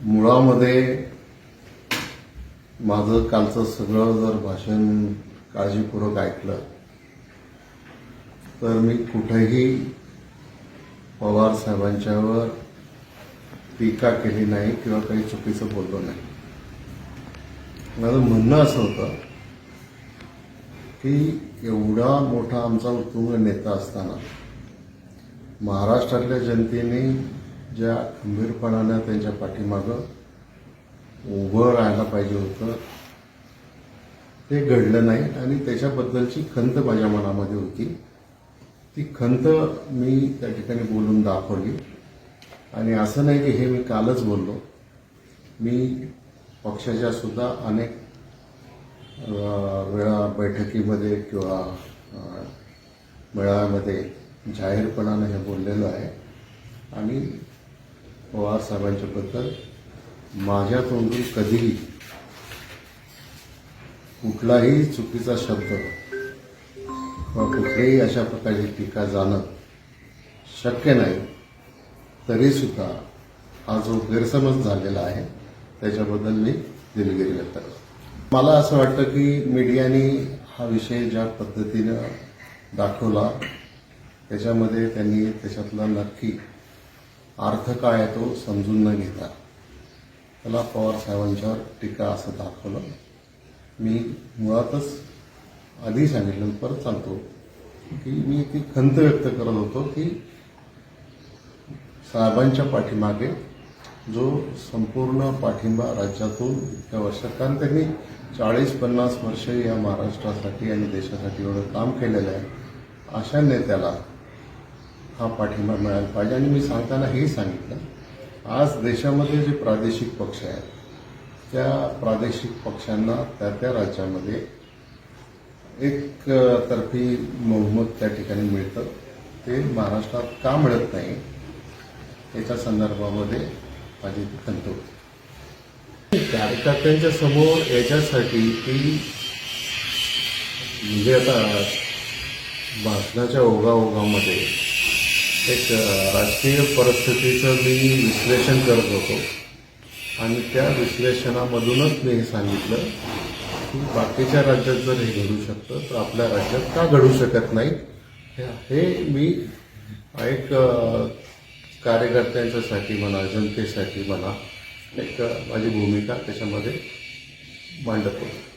मुळामध्ये माझं कालचं सगळं जर भाषण काळजीपूर्वक ऐकलं तर मी कुठेही पवार साहेबांच्यावर टीका केली नाही किंवा काही चुकीचं बोललो नाही. माझं म्हणणं असं होतं की एवढा मोठा आमचा उत्तुंग नेता असताना महाराष्ट्रातल्या जनतेने ज्या खंबीरपणानं त्यांच्या पाठीमागं उभं राहायला पाहिजे होतं. ते घडलं नाही आणि त्याच्याबद्दलची खंत माझ्या मनामध्ये होती. ती खंत मी त्या ठिकाणी बोलून दाखवली. आणि असं नाही की हे मी कालच बोललो. मी पक्षाच्या सुद्धा अनेक वेळा बैठकीमध्ये किंवा मेळाव्यामध्ये जाहीरपणानं हे बोललेलं आहे. आणि पवार साहेबांच्याबद्दल माझ्या तोंडून कधीही कुठलाही चुकीचा शब्द किंवा कुठलीही अशा प्रकारची टीका जाणं शक्य नाही तरीसुद्धा हा जो गैरसमज झालेला आहे त्याच्याबद्दल मी दिलगिरी व्यक्त करतो. मला असं वाटतं की मीडियाने हा विषय ज्या पद्धतीनं दाखवला त्याच्यामध्ये त्यांनी त्याच्यातला नक्की अर्थ काय आहे तो समजून न घेता. त्याला पवार साहेबांच्यावर टीका असं दाखवलं. मी मुळातच आधी सांगितलं परत सांगतो की मी ती खंत व्यक्त करत होतो की साहेबांच्या पाठीमागे जो संपूर्ण पाठिंबा राज्यातून इतक्या वर्षात कारण त्यांनी चाळीस पन्नास वर्ष या महाराष्ट्रासाठी आणि देशासाठी एवढं काम केलेलं आहे. अशा नेत्याला हा पाठिंबा मिळायला पाहिजे. आणि मी सांगताना हे सांगितलं आज देशामध्ये जे प्रादेशिक पक्ष आहेत त्या प्रादेशिक पक्षांना त्या त्या राज्यामध्ये एक तर्फी बहुमत त्या ठिकाणी मिळतं. ते महाराष्ट्रात का मिळत नाही याच्या संदर्भामध्ये माझी खंत होती. कार्यकर्त्यांच्या समोर याच्यासाठी की म्हणजे आता भाषणाच्या ओघाओघामध्ये एक राजकीय परिस्थितीचं मी विश्लेषण करत होतो. आणि त्या विश्लेषणामधूनच मी हे सांगितलं की बाकीच्या राज्यात जर हे घडू शकतं तर आपल्या राज्यात का घडू शकत नाही हे- मी एक कार्यकर्त्यांच्यासाठी म्हणा जनतेसाठी म्हणा एक माझी भूमिका त्याच्यामध्ये मांडत होतो.